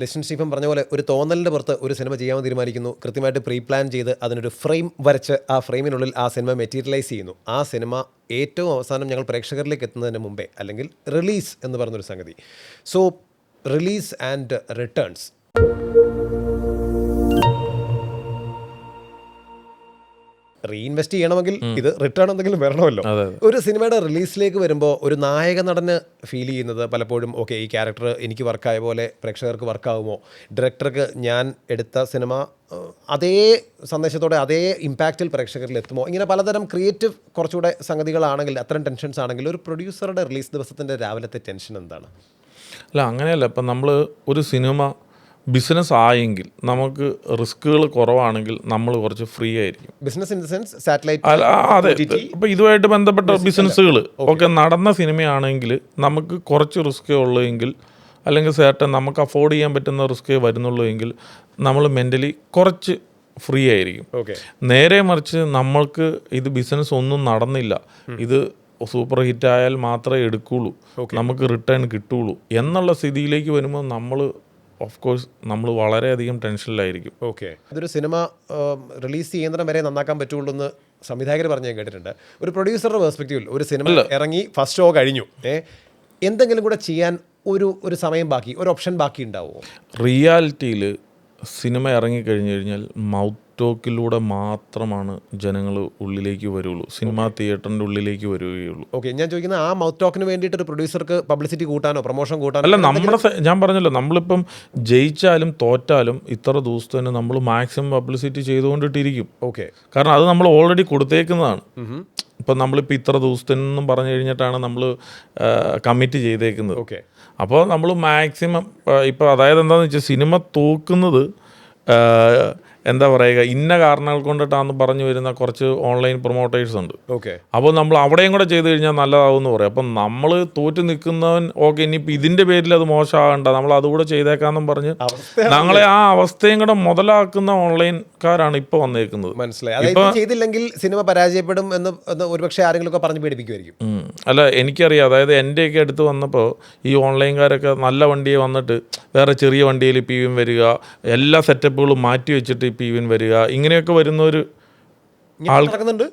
Liston Stephen പറഞ്ഞ പോലെ ഒരു തോന്നലിന്റെ പുറത്ത് ഒരു സിനിമ ചെയ്യാൻ തീരുമാനിക്കുന്നു. കൃത്യമായിട്ട് പ്രീ പ്ലാൻ ചെയ്ത് അതിനൊരു ഫ്രെയിം വരച്ച് ആ ഫ്രെയിമിനുള്ളിൽ ആ സിനിമ മെറ്റീരിയലൈസ് ചെയ്യുന്നു. ആ സിനിമ ഏറ്റവും അവസാനം ഞങ്ങൾ പ്രേക്ഷകരിലേക്ക് എത്തുന്നതിന് മുമ്പേ അല്ലെങ്കിൽ റിലീസ് എന്ന് പറഞ്ഞൊരു സംഗതി. So release and returns reinvest ചെയ്യണമെങ്കിൽ ഇത് റിട്ടേൺ എന്തെങ്കിലും വരണമല്ലോ. ഒരു സിനിമയുടെ റിലീസിലേക്ക് വരുമ്പോൾ ഒരു നായക നടന് ഫീൽ ചെയ്യുന്നത് പലപ്പോഴും ഓക്കെ ഈ ക്യാരക്ടർ എനിക്ക് വർക്കായ പോലെ പ്രേക്ഷകർക്ക് വർക്കാവുമോ ഡയറക്ടർക്ക് ഞാൻ എടുത്ത സിനിമ അതേ സന്ദേശത്തോടെ അതേ ഇമ്പാക്റ്റിൽ പ്രേക്ഷകരിൽ എത്തുമോ? ഇങ്ങനെ പലതരം ക്രിയേറ്റീവ് കുറച്ചുകൂടെ സംഗതികളാണെങ്കിൽ അത്തരം ടെൻഷൻസ് ആണെങ്കിൽ ഒരു പ്രൊഡ്യൂസറുടെ റിലീസ് ദിവസത്തിന്റെ രാവിലത്തെ ടെൻഷൻ എന്താണ്? അല്ല അങ്ങനെയല്ല. ഇപ്പം നമ്മൾ ഒരു സിനിമ ബിസിനസ് ആയെങ്കിൽ നമുക്ക് റിസ്കുകൾ കുറവാണെങ്കിൽ നമ്മൾ കുറച്ച് ഫ്രീ ആയിരിക്കും. Business in the sense satellite അതെ. ഇപ്പം ഇതുമായിട്ട് ബന്ധപ്പെട്ട ബിസിനസ്സുകൾ ഒക്കെ നടന്ന സിനിമയാണെങ്കിൽ നമുക്ക് കുറച്ച് റിസ്ക്കേ ഉള്ളെങ്കിൽ അല്ലെങ്കിൽ സേട്ടൻ നമുക്ക് അഫോർഡ് ചെയ്യാൻ പറ്റുന്ന റിസ്ക്കേ വരുന്നുള്ളൂ എങ്കിൽ നമ്മൾ മെന്റലി കുറച്ച് ഫ്രീ ആയിരിക്കും. ഓക്കെ നേരെ മറിച്ച് നമ്മൾക്ക് ഇത് ബിസിനസ് ഒന്നും നടന്നില്ല. ഇത് സൂപ്പർ ഹിറ്റ് ആയാൽ മാത്രമേ എടുക്കുള്ളൂ. നമുക്ക് റിട്ടേൺ കിട്ടുള്ളൂ. എന്നുള്ള സ്ഥിതിയിലേക്ക് വരുമ്പോൾ നമ്മൾ ഓഫ് കോഴ്സ് നമ്മൾ വളരെയധികം ടെൻഷനിലായിരിക്കും. ഓക്കെ അതൊരു സിനിമ റിലീസ് ചെയ്യുന്നിടം വരെ നന്നാക്കാൻ പറ്റുള്ളൂ എന്ന് സംവിധായകർ പറഞ്ഞ് ഞാൻ കേട്ടിട്ടുണ്ട്. ഒരു പ്രൊഡ്യൂസറുടെ പെർസ്പെക്റ്റീവിൽ ഒരു സിനിമ ഇറങ്ങി ഫസ്റ്റ് ഷോ കഴിഞ്ഞു. ഏ എന്തെങ്കിലും കൂടെ ചെയ്യാൻ ഒരു ഒരു സമയം ബാക്കി ഒരു ഓപ്ഷൻ ബാക്കി ഉണ്ടാവുമോ റിയാലിറ്റിയിൽ സിനിമ ഇറങ്ങിക്കഴിഞ്ഞു കഴിഞ്ഞാൽ മൗത്ത് ടോക്കിലൂടെ മാത്രമാണ് ജനങ്ങൾ ഉള്ളിലേക്ക് വരുള്ളൂ. സിനിമാ തിയേറ്ററിന്റെ ഉള്ളിലേക്ക് വരികയുള്ളൂ. ഓക്കെ ഞാൻ ചോദിക്കുന്നത് ആ മൗത്ത് ടോക്കിന് വേണ്ടിയിട്ട് ഒരു പ്രൊഡ്യൂസർക്ക് പബ്ലിസിറ്റി കൂട്ടാനോ പ്രൊമോഷൻ കൂട്ടാനോ അല്ല നമ്മുടെ ഞാൻ പറഞ്ഞല്ലോ നമ്മളിപ്പം ജയിച്ചാലും തോറ്റാലും ഇത്ര ദിവസത്തിന് നമ്മൾ മാക്സിമം പബ്ലിസിറ്റി ചെയ്തുകൊണ്ടിട്ടിരിക്കും. ഓക്കെ കാരണം അത് നമ്മൾ ഓൾറെഡി കൊടുത്തേക്കുന്നതാണ്. ഇപ്പം നമ്മളിപ്പോൾ ഇത്ര ദിവസത്തിനെന്നും പറഞ്ഞു കഴിഞ്ഞിട്ടാണ് നമ്മൾ കമ്മിറ്റ് ചെയ്തേക്കുന്നത്. ഓക്കെ അപ്പോൾ നമ്മൾ മാക്സിമം ഇപ്പോൾ അതായത് എന്താണെന്ന് വെച്ചാൽ സിനിമ തൂക്കുന്നത് എന്താ പറയുക ഇന്ന കാരണങ്ങൾ കൊണ്ടിട്ടാന്ന് പറഞ്ഞു വരുന്ന കുറച്ച് ഓൺലൈൻ പ്രൊമോട്ടേഴ്സ് ഉണ്ട്. ഓക്കെ. അപ്പോൾ നമ്മൾ അവിടെയും കൂടെ ചെയ്ത് കഴിഞ്ഞാൽ നല്ലതാവും എന്ന് പറയും. അപ്പം നമ്മൾ തോറ്റ് നിൽക്കുന്നവൻ ഓക്കെ ഇനിയിപ്പോൾ ഇതിന്റെ പേരിൽ അത് മോശമാകണ്ട. നമ്മൾ അതുകൂടെ ചെയ്തേക്കാന്നും പറഞ്ഞ് ഞങ്ങളെ ആ അവസ്ഥയും കൂടെ മുതലാക്കുന്ന ഓൺലൈൻകാരാണ് ഇപ്പോൾ വന്നേക്കുന്നത്. മനസ്സിലായി. ചെയ്തില്ലെങ്കിൽ സിനിമ പരാജയപ്പെടും എന്ന് ഒരുപക്ഷെ ആരെങ്കിലും ഒക്കെ പറഞ്ഞ് പേടിപ്പിക്കുമായിരിക്കും. അല്ല എനിക്കറിയാം. അതായത് എന്റെയൊക്കെ അടുത്ത് വന്നപ്പോൾ ഈ ഓൺലൈൻകാരൊക്കെ നല്ല വണ്ടിയെ വന്നിട്ട് വേറെ ചെറിയ വണ്ടിയിൽ പി വിൻ വരിക എല്ലാ സെറ്റപ്പുകളും മാറ്റി വെച്ചിട്ട് പി വിൻ വരിക ഇങ്ങനെയൊക്കെ വരുന്ന ഒരു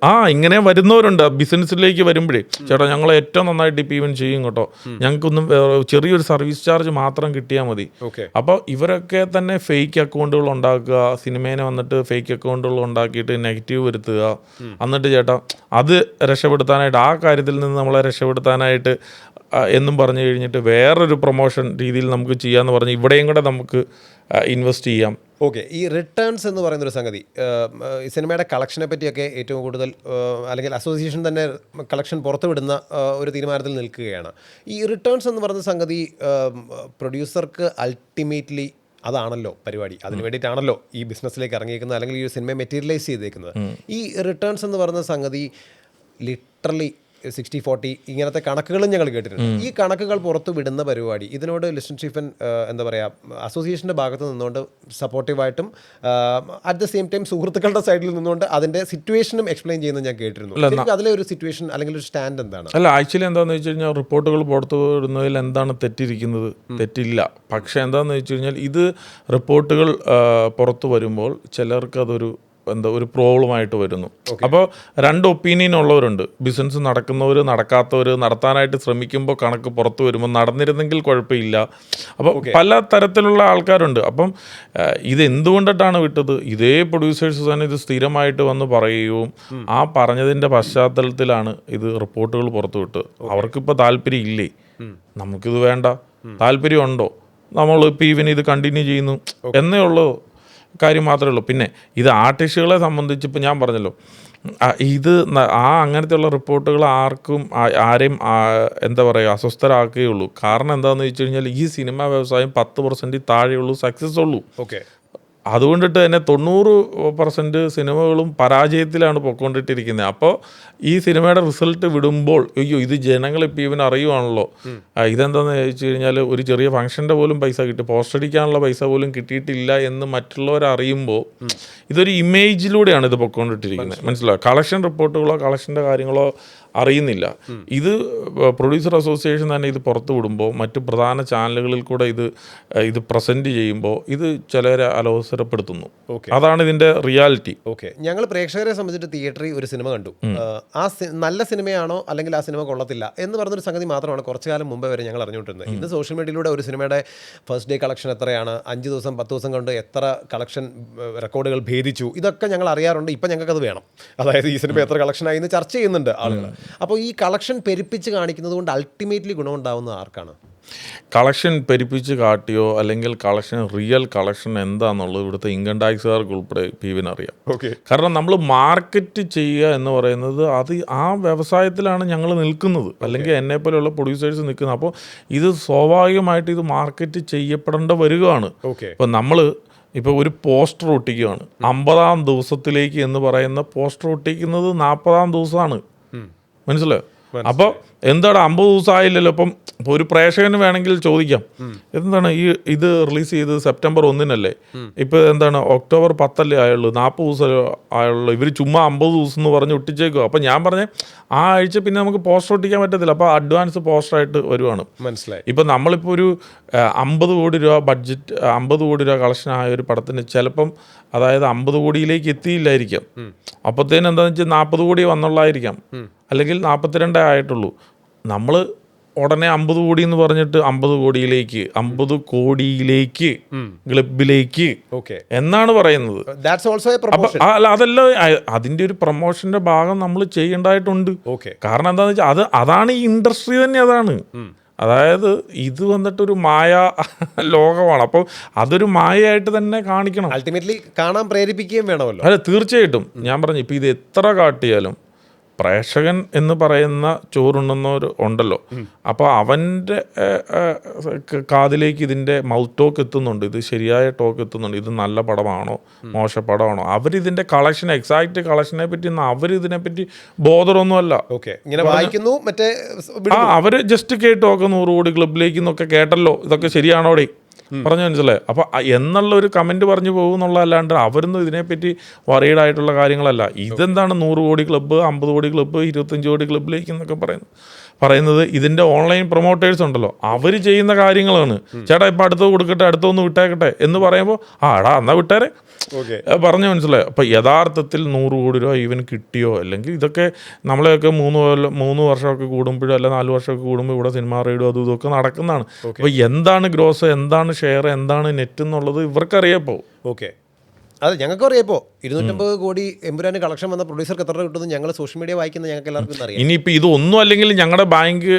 ആ ഇങ്ങനെ വരുന്നവരുണ്ട്. ബിസിനസ്സിലേക്ക് വരുമ്പോഴേ. ചേട്ടാ ഞങ്ങൾ ഏറ്റവും നന്നായിട്ട് ഇപ്പം ഇവൻ ചെയ്യും കേട്ടോ. ഞങ്ങൾക്കൊന്നും ചെറിയൊരു സർവീസ് ചാർജ് മാത്രം കിട്ടിയാൽ മതി. അപ്പോൾ ഇവരൊക്കെ തന്നെ ഫേക്ക് അക്കൗണ്ടുകൾ ഉണ്ടാക്കുക സിനിമേനെ വന്നിട്ട് ഫേക്ക് അക്കൗണ്ടുകൾ ഉണ്ടാക്കിയിട്ട് നെഗറ്റീവ് വരുത്തുക. എന്നിട്ട് ചേട്ടാ അത് രക്ഷപ്പെടുത്താനായിട്ട് ആ കാര്യത്തിൽ നിന്ന് നമ്മളെ രക്ഷപ്പെടുത്താനായിട്ട് എന്നും പറഞ്ഞു കഴിഞ്ഞിട്ട് വേറൊരു പ്രൊമോഷൻ രീതിയിൽ നമുക്ക് ചെയ്യാമെന്ന് പറഞ്ഞ് ഇവിടെയും കൂടെ നമുക്ക് ഇൻവെസ്റ്റ് ചെയ്യാം. ഓക്കെ ഈ റിട്ടേൺസ് എന്ന് പറയുന്ന ഒരു സംഗതി സിനിമയുടെ കളക്ഷനെ പറ്റിയൊക്കെ ഏറ്റവും കൂടുതൽ അല്ലെങ്കിൽ അസോസിയേഷൻ തന്നെ കളക്ഷൻ പുറത്തുവിടുന്ന ഒരു തീരുമാനത്തിൽ നിൽക്കുകയാണ്. ഈ റിട്ടേൺസ് എന്ന് പറയുന്ന സംഗതി പ്രൊഡ്യൂസർക്ക് അൾട്ടിമേറ്റ്ലി അതാണല്ലോ പരിപാടി. അതിന് വേണ്ടിയിട്ടാണല്ലോ ഈ ബിസിനസ്സിലേക്ക് ഇറങ്ങിയിരിക്കുന്നത് അല്ലെങ്കിൽ ഈ സിനിമയെ സിനിമ മെറ്റീരിയലൈസ് ചെയ്തേക്കുന്നത്. ഈ റിട്ടേൺസ് എന്ന് പറയുന്ന സംഗതി ലിറ്ററലി സിക്സ്റ്റി ഫോർട്ടി ഇങ്ങനത്തെ കണക്കുകളും ഞങ്ങൾ കേട്ടിട്ടുണ്ട്. ഈ കണക്കുകൾ പുറത്തു വിടുന്ന പരിപാടി ഇതിനോട് ലിസ്റ്റൻ സ്റ്റീഫൻ എന്താ പറയുക അസോസിയേഷന്റെ ഭാഗത്ത് നിന്നുകൊണ്ട് സപ്പോർട്ടീവായിട്ടും അറ്റ് ദ സെയിം ടൈം സുഹൃത്തുക്കളുടെ സൈഡിൽ നിന്നുകൊണ്ട് അതിന്റെ സിറ്റുവേഷനും എക്സ്പ്ലെയിൻ ചെയ്യുന്നത് ഞാൻ കേട്ടിരുന്നു. അതിലെ ഒരു സിറ്റുവേഷൻ അല്ലെങ്കിൽ ഒരു സ്റ്റാൻഡ് എന്താണ്? അല്ല ആക്ച്വലി എന്താണെന്ന് വെച്ച് കഴിഞ്ഞാൽ റിപ്പോർട്ടുകൾ പുറത്തു വിടുന്നതിൽ എന്താണ് തെറ്റിരിക്കുന്നത്? തെറ്റില്ല. പക്ഷേ എന്താണെന്ന് വെച്ച് കഴിഞ്ഞാൽ ഇത് റിപ്പോർട്ടുകൾ പുറത്തു വരുമ്പോൾ ചിലർക്ക് അതൊരു എന്താ ഒരു പ്രോബ്ലമായിട്ട് വരുന്നു. അപ്പോൾ രണ്ട് ഒപ്പീനിയൻ ഉള്ളവരുണ്ട് ബിസിനസ് നടക്കുന്നവർ നടക്കാത്തവർ നടത്താനായിട്ട് ശ്രമിക്കുമ്പോൾ കണക്ക് പുറത്തു വരുമ്പോൾ നടന്നിരുന്നെങ്കിൽ കുഴപ്പമില്ല. അപ്പോൾ പല തരത്തിലുള്ള ആൾക്കാരുണ്ട്. അപ്പം ഇത് എന്തുകൊണ്ടിട്ടാണ് വിട്ടത്? ഇതേ പ്രൊഡ്യൂസേഴ്സ് തന്നെ ഇത് സ്ഥിരമായിട്ട് വന്ന് പറയുകയും ആ പറഞ്ഞതിന്റെ പശ്ചാത്തലത്തിലാണ് ഇത് റിപ്പോർട്ടുകൾ പുറത്തു വിട്ടത്. അവർക്കിപ്പോൾ താല്പര്യം ഇല്ലേ? നമുക്കിത് വേണ്ട. താല്പര്യമുണ്ടോ? നമ്മൾ ഇപ്പോൾ ഇവൻ ഇത് കണ്ടിന്യൂ ചെയ്യുന്നു. എന്നേ ഉള്ളൂ. കാര്യം മാത്രമേ ഉള്ളൂ. പിന്നെ ഇത് ആർട്ടിസ്റ്റുകളെ സംബന്ധിച്ച് ഇപ്പം ഞാൻ പറഞ്ഞല്ലോ. ഇത് ആ അങ്ങനത്തെയുള്ള റിപ്പോർട്ടുകൾ ആർക്കും ആരെയും എന്താ പറയുക അസ്വസ്ഥരാക്കുകയുള്ളൂ കാരണം എന്താണെന്ന് വെച്ച് കഴിഞ്ഞാൽ ഈ സിനിമാ വ്യവസായം പത്ത് പെർസെന്റ് താഴെയുള്ളൂ സക്സസ് ഉള്ളൂ. ഓക്കെ അതുകൊണ്ടിട്ട് തന്നെ തൊണ്ണൂറ് പെർസെന്റ് സിനിമകളും പരാജയത്തിലാണ് പൊക്കൊണ്ടിട്ടിരിക്കുന്നത്. അപ്പോൾ ഈ സിനിമയുടെ റിസൾട്ട് വിടുമ്പോൾ അയ്യോ ഇത് ജനങ്ങൾ ഇപ്പോൾ ഇവൻ അറിയുവാണല്ലോ. ഇതെന്താന്ന് ഇതെന്താണെന്ന് ചോദിച്ചു കഴിഞ്ഞാൽ ഒരു ചെറിയ ഫംഗ്ഷന്റെ പോലും പൈസ കിട്ടി പോസ്റ്റ് അടിക്കാനുള്ള പൈസ പോലും കിട്ടിയിട്ടില്ല എന്ന് മറ്റുള്ളവർ അറിയുമ്പോൾ ഇതൊരു ഇമേജിലൂടെയാണ് ഇത് പൊക്കൊണ്ടിട്ടിരിക്കുന്നത്. മനസ്സിലായോ. കളക്ഷൻ റിപ്പോർട്ടുകളോ കളക്ഷന്റെ കാര്യങ്ങളോ അറിയുന്നില്ല. ഇത് പ്രൊഡ്യൂസർ അസോസിയേഷൻ തന്നെ ഇത് പുറത്തു വിടുമ്പോൾ മറ്റു പ്രധാന ചാനലുകളിൽ കൂടെ ഇത് ഇത് പ്രസന്റ് ചെയ്യുമ്പോൾ ഇത് ചിലരെ അലോസരപ്പെടുത്തുന്നു. ഓക്കെ. അതാണ് ഇതിന്റെ റിയാലിറ്റി ഓക്കെ. ഞങ്ങൾ പ്രേക്ഷകരെ സംബന്ധിച്ചിട്ട് തിയേറ്ററിൽ ഒരു സിനിമ കണ്ടു. ആ നല്ല സിനിമയാണോ അല്ലെങ്കിൽ ആ സിനിമ കൊള്ളത്തില്ല എന്ന് പറഞ്ഞൊരു സംഗതി മാത്രമാണ് കുറച്ചു കാലം മുമ്പേ വരെ ഞങ്ങൾ അറിഞ്ഞുകൊണ്ടിരുന്നത്. ഇന്ന് സോഷ്യൽ മീഡിയയിലൂടെ ഒരു സിനിമയുടെ ഫസ്റ്റ് ഡേ കളക്ഷൻ എത്രയാണ്? അഞ്ച് ദിവസം പത്ത് ദിവസം കൊണ്ട് എത്ര കളക്ഷൻ റെക്കോർഡുകൾ ഭേദിച്ചു? ഇതൊക്കെ ഞങ്ങൾ അറിയാറുണ്ട്. ഇപ്പം ഞങ്ങൾക്ക് അത് വേണം. അതായത് ഈ സിനിമ എത്ര കളക്ഷൻ ആയി എന്ന് ചർച്ച ചെയ്യുന്നുണ്ട് ആളുകൾ അപ്പോൾ ഈ കളക്ഷൻ പെരുപ്പിച്ച് കാണിക്കുന്നത് കൊണ്ട് അൾട്ടിമേറ്റ്ലി ഗുണമുണ്ടാവുന്നത് ആർക്കാണ്? കളക്ഷൻ പെരുപ്പിച്ച് കാട്ടിയോ അല്ലെങ്കിൽ കളക്ഷൻ റിയൽ കളക്ഷൻ എന്താണെന്നുള്ളത് ഇവിടുത്തെ ഇൻകം ടാക്സുകാർക്ക് ഉൾപ്പെടെ പീവിനറിയാം ഓക്കെ. കാരണം നമ്മൾ മാർക്കറ്റ് ചെയ്യുക എന്ന് പറയുന്നത് അത് ആ വ്യവസായത്തിലാണ് ഞങ്ങൾ നിൽക്കുന്നത്. അല്ലെങ്കിൽ എന്നെ പോലെയുള്ള പ്രൊഡ്യൂസേഴ്സ് നിൽക്കുന്നത്. അപ്പോൾ ഇത് സ്വാഭാവികമായിട്ട് ഇത് മാർക്കറ്റ് ചെയ്യപ്പെടേണ്ട വരികയാണ്. ഓക്കെ. ഇപ്പം നമ്മൾ ഇപ്പോൾ ഒരു പോസ്റ്റർ ഒട്ടിക്കുകയാണ്. അമ്പതാം ദിവസത്തിലേക്ക് എന്ന് പറയുന്ന പോസ്റ്റർ ഒട്ടിക്കുന്നത് നാൽപ്പതാം ദിവസമാണ്. മനസ്സിലായോ? അപ്പോൾ എന്താണ് അമ്പത് ദിവസം ആയില്ലല്ലോ? അപ്പം ഇപ്പൊ ഒരു പ്രേക്ഷകന് വേണമെങ്കിൽ ചോദിക്കാം. എന്താണ് ഈ ഇത് റിലീസ് ചെയ്തത് സെപ്റ്റംബർ ഒന്നിനല്ലേ? ഇപ്പോൾ എന്താണ് ഒക്ടോബർ പത്തല്ലേ ആയുള്ളൂ നാൽപ്പത് ദിവസം ആയുള്ളൂ ഇവർ ചുമ്മാ അമ്പത് ദിവസം എന്ന് പറഞ്ഞ് ഒട്ടിച്ചേക്കുക അപ്പം ഞാൻ പറഞ്ഞ ആ ആഴ്ച പിന്നെ നമുക്ക് പോസ്റ്റർ ഒട്ടിക്കാൻ പറ്റത്തില്ല അപ്പോൾ അഡ്വാൻസ് പോസ്റ്ററായിട്ട് വരുവാണ്. മനസ്സിലായി. ഇപ്പം നമ്മളിപ്പോൾ ഒരു അമ്പത് കോടി രൂപ ബഡ്ജറ്റ് അമ്പത് കോടി രൂപ കളക്ഷൻ ആയ ഒരു പടത്തിന് ചിലപ്പം അതായത് അമ്പത് കോടിയിലേക്ക് എത്തിയില്ലായിരിക്കാം. അപ്പോഴത്തേനെന്താണെന്ന് വെച്ചാൽ നാൽപ്പത് കോടി വന്നുള്ളായിരിക്കാം. അല്ലെങ്കിൽ നാൽപ്പത്തിരണ്ടേ ആയിട്ടുള്ളൂ. നമ്മൾ ഉടനെ അമ്പത് കോടി എന്ന് പറഞ്ഞിട്ട് അമ്പത് കോടിയിലേക്ക് അമ്പത് കോടിയിലേക്ക് ക്ലബിലേക്ക് ഓക്കെ. എന്നാണ് പറയുന്നത്. പ്രൊമോഷൻ അല്ല അതല്ല അതിന്റെ ഒരു പ്രൊമോഷന്റെ ഭാഗം നമ്മൾ ചെയ്യേണ്ടതായിട്ടുണ്ട്. ഓക്കെ. കാരണം എന്താണെന്ന് വെച്ചാൽ അത് അതാണ് ഈ ഇൻഡസ്ട്രി തന്നെ അതാണ്. അതായത് ഇത് വന്നിട്ട് ഒരു മായ ലോകമാണ്. അപ്പോൾ അതൊരു മായയായിട്ട് തന്നെ കാണിക്കണം. അൾട്ടിമേറ്റ്ലി കാണാൻ പ്രേരിപ്പിക്കുകയും വേണമല്ലോ. അല്ല തീർച്ചയായിട്ടും. ഞാൻ പറഞ്ഞു ഇപ്പം ഇത് എത്ര കാട്ടിയാലും പ്രേക്ഷകൻ എന്ന് പറയുന്ന ചോറുണ്ണുന്നവർ ഉണ്ടല്ലോ. അപ്പോൾ അവന്റെ കാതിലേക്ക് ഇതിന്റെ മൗത്ത് ടോക്ക് എത്തുന്നുണ്ട്. ഇത് ശരിയായ ടോക്ക് എത്തുന്നുണ്ട്. ഇത് നല്ല പടമാണോ? മോശ പടമാണോ അവരിതിന്റെ കളക്ഷൻ എക്സാക്റ്റ് കളക്ഷനെ പറ്റി ഒന്നും അവരിതിനെപ്പറ്റി ബോധറൊന്നുമല്ല. ഓക്കെ ഇങ്ങനെ വായിക്കുന്നു മറ്റേ ആ അവർ ജസ്റ്റ് കേട്ടോക്കെ നൂറ് കോടി ക്ലബിലേക്ക് എന്നൊക്കെ കേട്ടല്ലോ. ഇതൊക്കെ ശരിയാണോടെ? പറഞ്ഞു മനസ്സിലായി? അപ്പൊ എന്നുള്ള ഒരു കമന്റ് പറഞ്ഞു പോകുന്നുള്ളതല്ലാണ്ട് അവരൊന്നും ഇതിനെപ്പറ്റി വറീഡ് ആയിട്ടുള്ള കാര്യങ്ങളല്ല. ഇതെന്താണ് നൂറ് കോടി ക്ലബ്ബ് അമ്പത് കോടി ക്ലബ്ബ് ഇരുപത്തഞ്ച് കോടി ക്ലബ്ബിലേക്ക് എന്നൊക്കെ പറയുന്നത്? പറയുന്നത് ഇതിന്റെ ഓൺലൈൻ പ്രൊമോട്ടേഴ്സ് ഉണ്ടല്ലോ. അവർ ചെയ്യുന്ന കാര്യങ്ങളാണ്. ചേട്ടാ ഇപ്പം അടുത്തത് കൊടുക്കട്ടെ അടുത്തൊന്ന് വിട്ടേക്കട്ടെ എന്ന് പറയുമ്പോൾ ആ എടാ എന്നാ വിട്ടേരെ? ഓക്കെ. പറഞ്ഞു മനസ്സിലായി? അപ്പം യഥാർത്ഥത്തിൽ നൂറ് കോടി രൂപ ഇവൻ കിട്ടിയോ? അല്ലെങ്കിൽ ഇതൊക്കെ നമ്മളെയൊക്കെ മൂന്ന് കൊല്ലം മൂന്ന് വർഷമൊക്കെ കൂടുമ്പോഴോ അല്ല നാല് വർഷമൊക്കെ കൂടുമ്പോൾ ഇവിടെ സിനിമ റൈഡും അതും ഇതൊക്കെ നടക്കുന്നതാണ്. അപ്പോൾ എന്താണ് ഗ്രോസ് എന്താണ് ഷെയർ എന്താണ് നെറ്റ് എന്നുള്ളത് ഇവർക്കറിയപ്പോൾ ഓക്കെ. അതെ ഞങ്ങൾക്ക് അറിയാം ഇപ്പോൾ ഇരുന്നൂറ്റമ്പത് കോടി എമ്പുരാന് കളക്ഷൻ വന്ന പ്രൊഡ്യൂസർക്ക് എത്ര കിട്ടുന്നു ഞങ്ങൾ സോഷ്യൽ മീഡിയ വായിക്കുന്ന ഞങ്ങൾക്ക് എല്ലാവർക്കും അറിയാം. ഇനിയിപ്പോൾ ഇതൊന്നും അല്ലെങ്കിൽ ഞങ്ങളുടെ ബാങ്ക്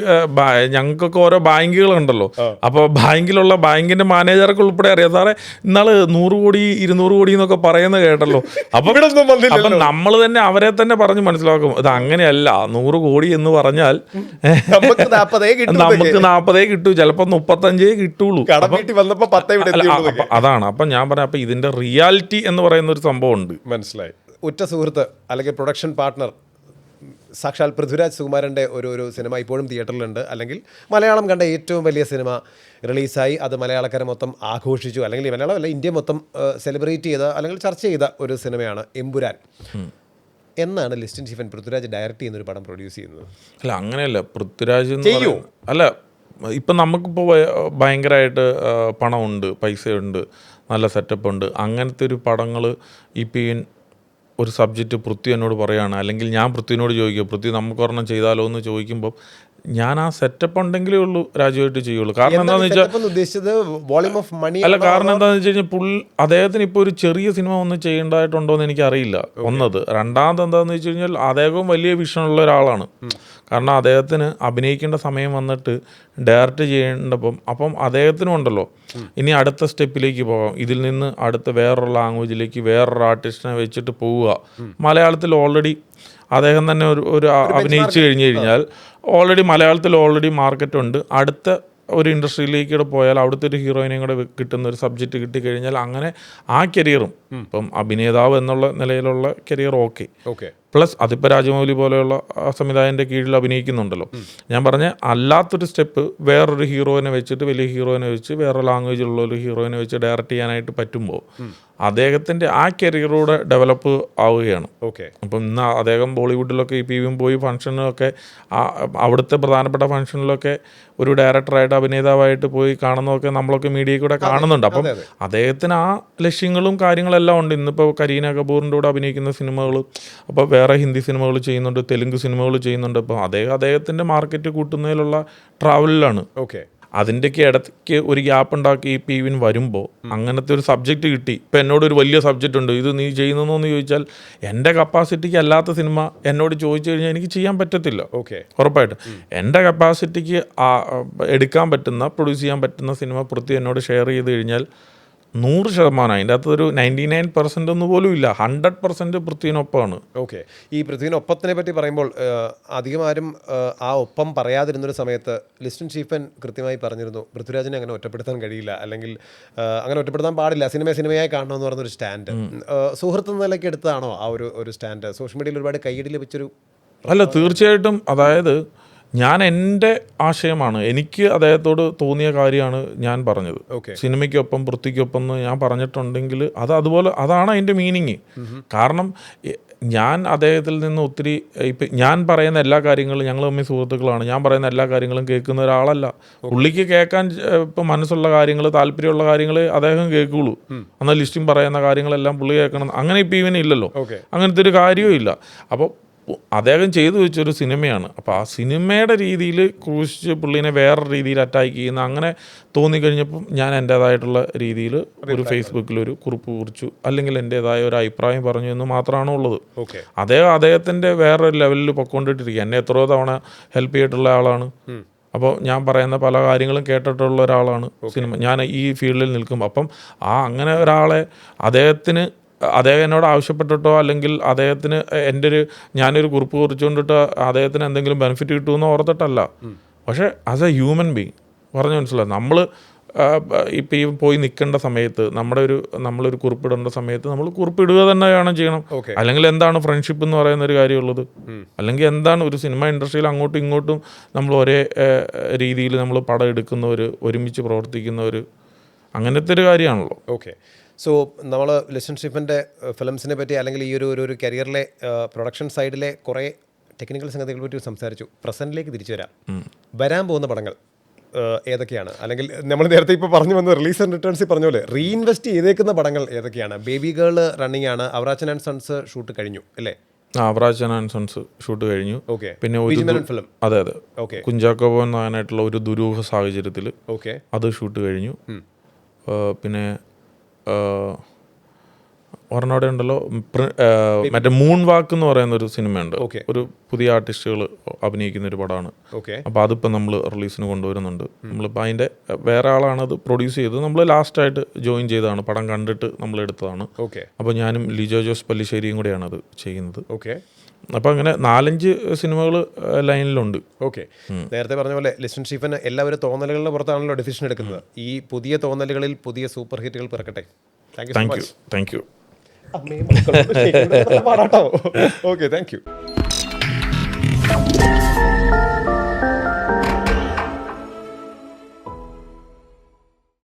ഞങ്ങൾക്കൊക്കെ ഓരോ ബാങ്കുകളുണ്ടല്ലോ. അപ്പോൾ ബാങ്കിലുള്ള ബാങ്കിന്റെ മാനേജർക്ക് ഉൾപ്പെടെ അറിയാം. സാറേ ഇന്നാൾ നൂറ് കോടി ഇരുന്നൂറ് കോടി എന്നൊക്കെ പറയുന്നത് കേട്ടല്ലോ. അപ്പോൾ അപ്പം. നമ്മൾ തന്നെ അവരെ തന്നെ പറഞ്ഞ് മനസ്സിലാക്കും. ഇത് അങ്ങനെയല്ല. നൂറ് കോടി എന്ന് പറഞ്ഞാൽ നമുക്ക് നാൽപ്പതേ കിട്ടും ചിലപ്പോൾ മുപ്പത്തഞ്ചേ കിട്ടുള്ളൂ. അതാണ്. അപ്പം ഞാൻ പറയാം അപ്പം ഇതിന്റെ റിയാലിറ്റി എന്ന് പറയുന്ന ഒരു സംഭവമുണ്ട്. മനസ്സിലായി. ഉറ്റ സുഹൃത്ത് അല്ലെങ്കിൽ പ്രൊഡക്ഷൻ പാർട്ട്ണർ സാക്ഷാൽ പൃഥ്വിരാജ് സുകുമാരന്റെ ഒരു ഒരു സിനിമ ഇപ്പോഴും തിയേറ്ററിലുണ്ട്. അല്ലെങ്കിൽ മലയാളം കണ്ട ഏറ്റവും വലിയ സിനിമ റിലീസായി അത് മലയാളക്കാരെ മൊത്തം ആഘോഷിച്ചു. അല്ലെങ്കിൽ മലയാളം അല്ല ഇന്ത്യ മൊത്തം സെലിബ്രേറ്റ് ചെയ്ത അല്ലെങ്കിൽ ചർച്ച ചെയ്ത ഒരു സിനിമയാണ് എമ്പുരാൻ. എന്നാണ് ലിസ്റ്റിൻ ഷിഫൻ പൃഥ്വിരാജ് ഡയറക്റ്റ് ചെയ്യുന്ന ഒരു പടം പ്രൊഡ്യൂസ് ചെയ്യുന്നത്. അല്ല അങ്ങനെയല്ല. പൃഥ്വിരാജ് ചെയ്യൂ. അല്ല ഇപ്പം നമുക്കിപ്പോൾ ഭയങ്കരമായിട്ട് പണമുണ്ട് പൈസയുണ്ട്. നല്ല സെറ്റപ്പ് ഉണ്ട്. അങ്ങനത്തെ ഒരു പടങ്ങൾ ഇപ്പീൻ ഒരു സബ്ജക്റ്റ് പൃഥ്വി എന്നോട് പറയുകയാണ് അല്ലെങ്കിൽ ഞാൻ പൃഥ്വിനോട് ചോദിക്കുക പൃഥ്വി നമുക്ക് ഒരെണ്ണം ചെയ്താലോ? എന്ന് ചോദിക്കുമ്പോൾ ഞാൻ ആ സെറ്റപ്പ് ഉണ്ടെങ്കിലേ ഉള്ളൂ രാജുവായിട്ട് ചെയ്യുള്ളൂ. കാരണം എന്താണെന്ന് വെച്ചാൽ ഉദ്ദേശിച്ചത്? വോളിയം ഓഫ് മണി അല്ല കാരണം എന്താണെന്ന് വെച്ച് കഴിഞ്ഞാൽ പുൾ അദ്ദേഹത്തിന് ഇപ്പോൾ ഒരു ചെറിയ സിനിമ ഒന്നും ചെയ്യേണ്ടതായിട്ടുണ്ടോ എന്ന് എനിക്കറിയില്ല ഒന്നത്. രണ്ടാമത് എന്താണെന്ന് വെച്ച് കഴിഞ്ഞാൽ അദ്ദേഹവും വലിയ വിഷനുള്ള ഒരാളാണ്. കാരണം അദ്ദേഹത്തിന് അഭിനയിക്കേണ്ട സമയം വന്നിട്ട് ഡയറക്റ്റ് ചെയ്യേണ്ടപ്പം അപ്പം അദ്ദേഹത്തിനും ഉണ്ടല്ലോ. ഇനി അടുത്ത സ്റ്റെപ്പിലേക്ക് പോകാം. ഇതിൽ നിന്ന് അടുത്ത വേറൊരു ലാംഗ്വേജിലേക്ക് വേറൊരു ആർട്ടിസ്റ്റിനെ വെച്ചിട്ട് പോവുക. മലയാളത്തിൽ ഓൾറെഡി അദ്ദേഹം തന്നെ ഒരു ഒരു അഭിനയിച്ചു കഴിഞ്ഞു കഴിഞ്ഞാൽ ഓൾറെഡി മലയാളത്തിൽ ഓൾറെഡി മാർക്കറ്റ് ഉണ്ട്. അടുത്ത ഒരു ഇൻഡസ്ട്രിയിലേക്ക് കൂടെ പോയാൽ അവിടുത്തെ ഒരു ഹീറോയിനെയും കൂടെ കിട്ടുന്ന ഒരു സബ്ജക്റ്റ് കിട്ടിക്കഴിഞ്ഞാൽ അങ്ങനെ ആ കരിയറും ഇപ്പം അഭിനേതാവ് എന്നുള്ള നിലയിലുള്ള കരിയർ ഓക്കെ ഓക്കെ പ്ലസ് അതിപ്പോൾ രാജമൗലി പോലെയുള്ള സംവിധായകന്റെ കീഴിൽ അഭിനയിക്കുന്നുണ്ടല്ലോ. ഞാൻ പറഞ്ഞ അല്ലാത്തൊരു സ്റ്റെപ്പ് വേറൊരു ഹീറോയിനെ വെച്ചിട്ട് വലിയ ഹീറോയിനെ വെച്ച് വേറെ ലാംഗ്വേജിലുള്ള ഒരു ഹീറോയിനെ വെച്ച് ഡയറക്റ്റ് ചെയ്യാനായിട്ട് പറ്റുമ്പോൾ അദ്ദേഹത്തിന്റെ ആ കരിയറൂടെ ഡെവലപ്പ് ആവുകയാണ്. ഓക്കെ. അപ്പം ഇന്ന് അദ്ദേഹം ബോളിവുഡിലൊക്കെ ഈ പി വിയും പോയി ഫംഗ്ഷനിലൊക്കെ അവിടുത്തെ പ്രധാനപ്പെട്ട ഫംഗ്ഷനിലൊക്കെ ഒരു ഡയറക്ടറായിട്ട് അഭിനേതാവായിട്ട് പോയി കാണുന്നതൊക്കെ നമ്മളൊക്കെ മീഡിയയിൽ കൂടെ കാണുന്നുണ്ട്. അപ്പം അദ്ദേഹത്തിന് ആ ലക്ഷ്യങ്ങളും കാര്യങ്ങളെല്ലാം ഉണ്ട്. ഇന്നിപ്പോൾ കരീന കപൂറിന്റെ കൂടെ അഭിനയിക്കുന്ന സിനിമകൾ അപ്പോൾ വേറെ ഹിന്ദി സിനിമകൾ ചെയ്യുന്നുണ്ട് തെലുങ്ക് സിനിമകൾ ചെയ്യുന്നുണ്ട്. അപ്പോൾ അദ്ദേഹം അദ്ദേഹത്തിന്റെ മാർക്കറ്റ് കൂട്ടുന്നതിലുള്ള ട്രാവലിലാണ്. ഓക്കെ. അതിന്റെയൊക്കെ ഇടയ്ക്ക് ഒരു ഗ്യാപ്പ് ഉണ്ടാക്കി ഈ പി വിൻ വരുമ്പോൾ അങ്ങനത്തെ ഒരു സബ്ജക്റ്റ് കിട്ടി. ഇപ്പം എന്നോട് ഒരു വലിയ സബ്ജക്റ്റ് ഉണ്ട് ഇത് നീ ചെയ്യുന്നതെന്ന് ചോദിച്ചാൽ എന്റെ കപ്പാസിറ്റിക്ക് അല്ലാത്ത സിനിമ എന്നോട് ചോദിച്ചു കഴിഞ്ഞാൽ എനിക്ക് ചെയ്യാൻ പറ്റത്തില്ല. ഓക്കെ. ഉറപ്പായിട്ടും. എന്റെ കപ്പാസിറ്റിക്ക് എടുക്കാൻ പറ്റുന്ന പ്രൊഡ്യൂസ് ചെയ്യാൻ പറ്റുന്ന സിനിമ പൃഥ്വി എന്നോട് ഷെയർ ചെയ്ത് കഴിഞ്ഞാൽ നൂറ് ശതമാനം. അതിന്റെ അകത്ത് ഒരു നയന്റി നയൻ പെർസെന്റ് ഒന്നും പോലും ഇല്ല. ഹൺഡ്രഡ് പെർസെന്റ് പൃഥ്വിനൊപ്പമാണ്. ഓക്കെ. ഈ പൃഥ്വിന് ഒപ്പത്തിനെ പറ്റി പറയുമ്പോൾ അധികം ആരും ആ ഒപ്പം പറയാതിരുന്നൊരു സമയത്ത് ലിസ്റ്റൻ ചീഫൻ കൃത്യമായി പറഞ്ഞിരുന്നു പൃഥ്വിരാജിനെ അങ്ങനെ ഒറ്റപ്പെടുത്താൻ കഴിയില്ല. അല്ലെങ്കിൽ അങ്ങനെ ഒറ്റപ്പെടുത്താൻ പാടില്ല. സിനിമ സിനിമയായി കാണണമെന്ന് പറഞ്ഞൊരു സ്റ്റാൻഡ്. സുഹൃത്ത് നിലയ്ക്ക് എടുത്തതാണോ ആ ഒരു ഒരു സ്റ്റാൻഡ്? സോഷ്യൽ മീഡിയയിൽ ഒരുപാട് കൈയിടി ലഭിച്ചൊരു അല്ല തീർച്ചയായിട്ടും. അതായത് ഞാൻ എന്റെ ആശയമാണ്. എനിക്ക് അദ്ദേഹത്തോട് തോന്നിയ കാര്യമാണ് ഞാൻ പറഞ്ഞത്. സിനിമയ്ക്കൊപ്പം വൃത്തിക്കൊപ്പം എന്ന് ഞാൻ പറഞ്ഞിട്ടുണ്ടെങ്കിൽ അത് അതുപോലെ അതാണ് അതിന്റെ മീനിങ് കാരണം ഞാൻ അദ്ദേഹത്തിൽ നിന്ന് ഒത്തിരി ഇപ്പം ഞാൻ പറയുന്ന എല്ലാ കാര്യങ്ങളും ഞങ്ങൾ തമ്മിൽ സുഹൃത്തുക്കളാണ്. ഞാൻ പറയുന്ന എല്ലാ കാര്യങ്ങളും കേൾക്കുന്ന ഒരാളല്ല. പുള്ളിക്ക് കേൾക്കാൻ ഇപ്പം മനസ്സുള്ള കാര്യങ്ങൾ താല്പര്യമുള്ള കാര്യങ്ങൾ അദ്ദേഹം കേൾക്കുള്ളൂ. എന്നാൽ ലിസ്റ്റിംഗ് പറയുന്ന കാര്യങ്ങളെല്ലാം പുള്ളി കേൾക്കണം. അങ്ങനെ ഇപ്പം ഇവനില്ലല്ലോ. അങ്ങനത്തെ ഒരു കാര്യവും ഇല്ല അപ്പോൾ അദ്ദേഹം ചെയ്തു വെച്ചൊരു സിനിമയാണ്. അപ്പോൾ ആ സിനിമയുടെ രീതിയിൽ ക്രൂശിച്ച് പുള്ളീനെ വേറെ രീതിയിൽ അറ്റാക്ക് ചെയ്യുന്ന അങ്ങനെ തോന്നിക്കഴിഞ്ഞപ്പം ഞാൻ എന്റേതായിട്ടുള്ള രീതിയിൽ ഒരു ഫേസ്ബുക്കിൽ ഒരു കുറിപ്പ് കുറിച്ചു. അല്ലെങ്കിൽ എന്റേതായ ഒരു അഭിപ്രായം പറഞ്ഞു എന്ന് മാത്രമാണ് ഉള്ളത്. ഓക്കെ. അദ്ദേഹം അദ്ദേഹത്തിന്റെ വേറൊരു ലെവലിൽ പൊക്കോണ്ടിട്ടിരിക്കുക. എന്നെ എത്രയോ തവണ ഹെൽപ്പ് ചെയ്തിട്ടുള്ള ആളാണ്. അപ്പോൾ ഞാൻ പറയുന്ന പല കാര്യങ്ങളും കേട്ടിട്ടുള്ള ഒരാളാണ് സിനിമ. ഞാൻ ഈ ഫീൽഡിൽ നിൽക്കും അപ്പം ആ അങ്ങനെ ഒരാളെ അദ്ദേഹത്തിന് അദ്ദേഹം എന്നോട് ആവശ്യപ്പെട്ടിട്ടോ അല്ലെങ്കിൽ അദ്ദേഹത്തിന് എന്റെ ഒരു ഞാനൊരു കുറിപ്പ് കുറിച്ചുകൊണ്ടിട്ട് അദ്ദേഹത്തിന് എന്തെങ്കിലും ബെനിഫിറ്റ് കിട്ടുമെന്ന് ഓർത്തിട്ടല്ല. പക്ഷേ ആസ് എ ഹ്യൂമൻ ബീങ് പറഞ്ഞു മനസ്സിലായി? നമ്മൾ ഇപ്പം ഈ പോയി നിൽക്കേണ്ട സമയത്ത് നമ്മുടെ ഒരു നമ്മളൊരു കുറിപ്പിടേണ്ട സമയത്ത് നമ്മൾ കുറിപ്പിടുക തന്നെ വേണം ചെയ്യണം അല്ലെങ്കിൽ എന്താണ് ഫ്രണ്ട്ഷിപ്പ് എന്ന് പറയുന്ന ഒരു കാര്യമുള്ളത്? അല്ലെങ്കിൽ എന്താണ് ഒരു സിനിമ ഇൻഡസ്ട്രിയിൽ അങ്ങോട്ടും ഇങ്ങോട്ടും നമ്മൾ ഒരേ രീതിയിൽ നമ്മൾ പടം എടുക്കുന്നവർ ഒരുമിച്ച് പ്രവർത്തിക്കുന്നവർ അങ്ങനത്തെ ഒരു കാര്യമാണല്ലോ. ഓക്കെ. സോ നമ്മൾ ലെസൺ ഷിഫിന്റെ ഫിലിംസിനെ പറ്റി അല്ലെങ്കിൽ ഈ ഒരു ഒരു കരിയറിലെ പ്രൊഡക്ഷൻ സൈഡിലെ കുറേ ടെക്നിക്കൽ സംഗതികളെ പറ്റി സംസാരിച്ചു. പ്രസന്റിലേക്ക് തിരിച്ചു വരാം. വരാൻ പോകുന്ന പടങ്ങൾ ഏതൊക്കെയാണ്? അല്ലെങ്കിൽ നമ്മൾ നേരത്തെ ഇപ്പോൾ പറഞ്ഞു വന്ന റിലീസ് ആൻഡ് റിട്ടേൺസിൽ പറഞ്ഞ പോലെ റീഇൻവെസ്റ്റ് ചെയ്തേക്കുന്ന പടങ്ങൾ ഏതൊക്കെയാണ്? ബേബി ഗേൾ റണ്ണിങ് ആണ് അവറാച്ചൻ ആൻഡ് സൺസ് ഷൂട്ട് കഴിഞ്ഞു അല്ലേ? അവറാജൻ ആൻഡ് സൺസ് ഷൂട്ട് കഴിഞ്ഞു. ഓക്കെ പിന്നെ ഫിലിം അതെ അതെ. ഓക്കെ കുഞ്ചാക്കോ ഭവൻ നായനായിട്ടുള്ള ഒരു ദുരൂഹ സാഹചര്യത്തിൽ ഓക്കെ അത് ഷൂട്ട് കഴിഞ്ഞു. പിന്നെ ആ, ഒരെണ്ണോടെ ഉണ്ടല്ലോ. മറ്റേ മൂൺ വാക്ക് എന്ന് പറയുന്ന ഒരു സിനിമയുണ്ട്. ഉണ്ട് ഒരു പുതിയ ആർട്ടിസ്റ്റുകൾ അഭിനയിക്കുന്ന ഒരു പടമാണ്. അപ്പൊ അപ്പോൾ അതിപ്പോൾ നമ്മൾ റിലീസിന് കൊണ്ടുവരുന്നുണ്ട്. നമ്മളിപ്പോൾ അതിന്റെ വേറെ ആളാണ് അത് പ്രൊഡ്യൂസ് ചെയ്തത്. നമ്മൾ ലാസ്റ്റ് ആയിട്ട് ജോയിൻ ചെയ്തതാണ്. പടം കണ്ടിട്ട് നമ്മൾ എടുത്തതാണ്. അപ്പൊ അപ്പോൾ ഞാനും ലിജോ ജോസ് പല്ലിശ്ശേരിയും കൂടെയാണ് അത് ചെയ്യുന്നത്. ഓക്കെ. അപ്പോൾ അങ്ങനെ നാലഞ്ച് സിനിമകൾ ലൈനിലുണ്ട്. ഓക്കെ. നേരത്തെ പറഞ്ഞ പോലെ ലിസ്റ്റൻ സ്റ്റീഫൻ എല്ലാവരും തോന്നലുകളുടെ പുറത്താണല്ലോ ഡിസിഷൻ എടുക്കുന്നത്. ഈ പുതിയ തോന്നലുകളിൽ പുതിയ സൂപ്പർ ഹിറ്റുകൾ പിറക്കട്ടെ. Thank you thank you much മക്കളും പാടാട്ടോ. Okay thank you